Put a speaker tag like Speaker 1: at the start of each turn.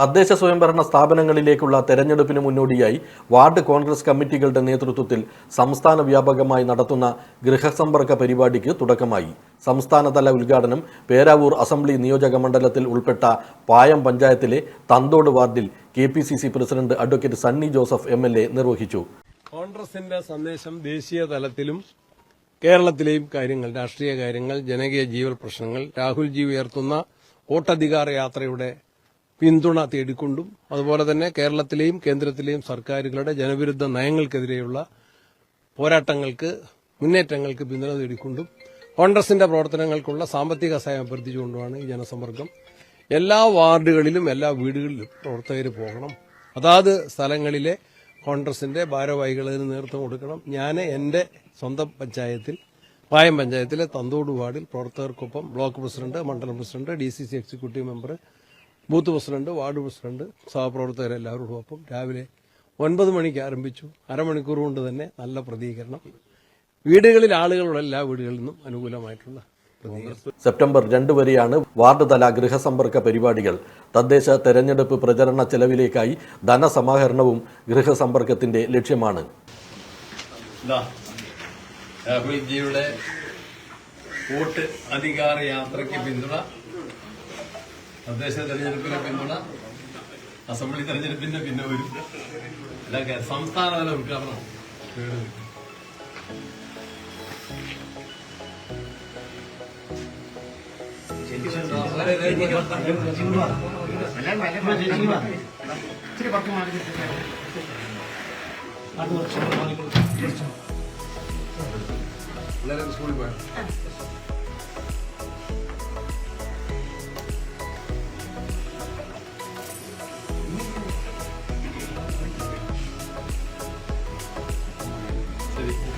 Speaker 1: തദ്ദേശ സ്വയംഭരണ സ്ഥാപനങ്ങളിലേക്കുള്ള തെരഞ്ഞെടുപ്പിന് മുന്നോടിയായി വാർഡ് കോൺഗ്രസ് കമ്മിറ്റികളുടെ നേതൃത്വത്തിൽ സംസ്ഥാന വ്യാപകമായി നടത്തുന്ന ഗൃഹസമ്പർക്ക പരിപാടിക്ക് തുടക്കമായി സംസ്ഥാനതല ഉദ്ഘാടനം പേരാവൂർ അസംബ്ലി നിയോജക മണ്ഡലത്തിൽ ഉൾപ്പെട്ട പായം പഞ്ചായത്തിലെ തന്തോട് വാർഡിൽ K P C C president advocate Sunny Joseph M L A നിർവഹിച്ചു
Speaker 2: കോൺഗ്രസിന്റെ സന്ദേശം ദേശീയ തലത്തിലും കേരളത്തിലെയും കാര്യങ്ങൾ രാഷ്ട്രീയ കാര്യങ്ങൾ ജനകീയ ജീവൽ പ്രശ്നങ്ങൾ രാഹുൽജി ഉയർത്തുന്ന വോട്ടധികാര യാത്രയുടെ പിന്തുണ തേടിക്കൊണ്ടും അതുപോലെ തന്നെ കേരളത്തിലെയും കേന്ദ്രത്തിലെയും സർക്കാരുകളുടെ ജനവിരുദ്ധ നയങ്ങൾക്കെതിരെയുള്ള പോരാട്ടങ്ങൾക്ക് മുന്നേറ്റങ്ങൾക്ക് പിന്തുണ തേടിക്കൊണ്ടും കോൺഗ്രസിന്റെ പ്രവർത്തനങ്ങൾക്കുള്ള സാമ്പത്തിക സഹായം അഭ്യർത്ഥിച്ചുകൊണ്ടുമാണ് ഈ ജനസമ്പർക്കം എല്ലാ വാർഡുകളിലും എല്ലാ വീടുകളിലും പ്രവർത്തകർ പോകണം അതാത് സ്ഥലങ്ങളിലെ കോൺഗ്രസിന്റെ ഭാരവാഹികളതിന് നേതൃത്വം കൊടുക്കണം ഞാൻ എൻ്റെ സ്വന്തം പഞ്ചായത്തിൽ പായം പഞ്ചായത്തിലെ തന്തോട് വാർഡിൽ പ്രവർത്തകർക്കൊപ്പം ബ്ലോക്ക് പ്രസിഡന്റ് മണ്ഡലം president D executive member booth president ward president സഹപ്രവർത്തകരെല്ലാവരോടും ഒപ്പം രാവിലെ ഒൻപത് മണിക്ക് ആരംഭിച്ചു അരമണിക്കൂർ കൊണ്ട് തന്നെ നല്ല പ്രതികരണം വീടുകളിൽ ആളുകളുടെ എല്ലാ വീടുകളിൽ നിന്നും അനുകൂലമായിട്ടുള്ള
Speaker 1: സെപ്റ്റംബർ രണ്ട് വരെയാണ് വാർഡ് തല ഗൃഹസമ്പർക്ക പരിപാടികൾ തദ്ദേശ തെരഞ്ഞെടുപ്പ് പ്രചരണ ചെലവിലേക്കായി ധനസമാഹരണവും ഗൃഹസമ്പർക്കത്തിന്റെ ലക്ഷ്യമാണ്
Speaker 2: രാഹുൽജിയുടെ വോട്ട് അധികാര യാത്രയ്ക്ക് പിന്തുണ തദ്ദേശ തെരഞ്ഞെടുപ്പിന്റെ പിന്തുണ അസംബ്ലി തെരഞ്ഞെടുപ്പിന്റെ പിന്നെ ഒരു അല്ല സംസ്ഥാനതല ഉദ്ഘാടനം ഇച്ചിരി പത്ത് മാറി എല്ലാവരും സ്കൂളിൽ പോയാൽ